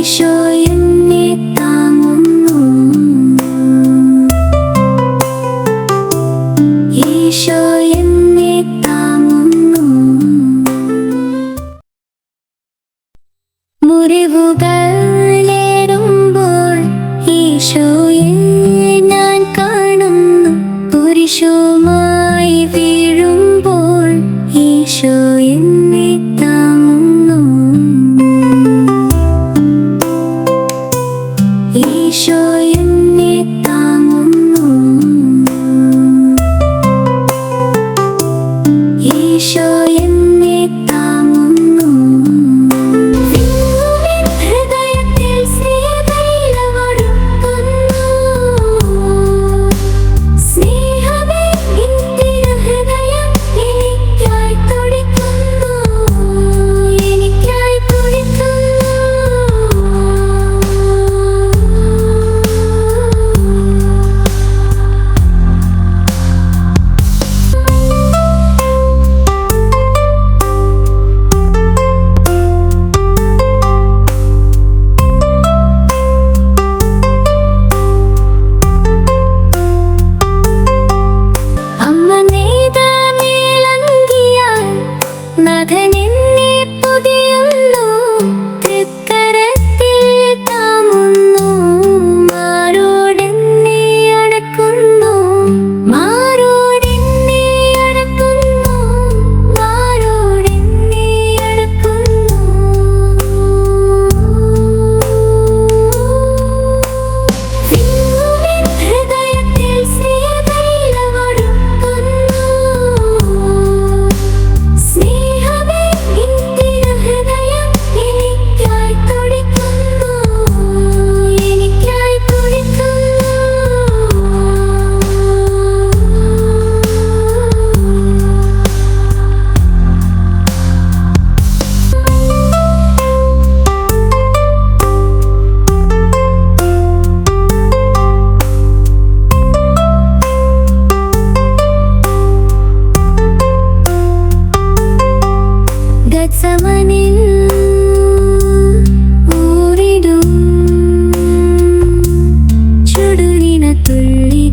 ഈശോ എന്നെ താങ്ങുന്നു ഈശോ എന്നെ താങ്ങുന്നു ഞാൻ കാണുന്നു. പുരുഷോ എന്നെ الثواني أريد شررين تلي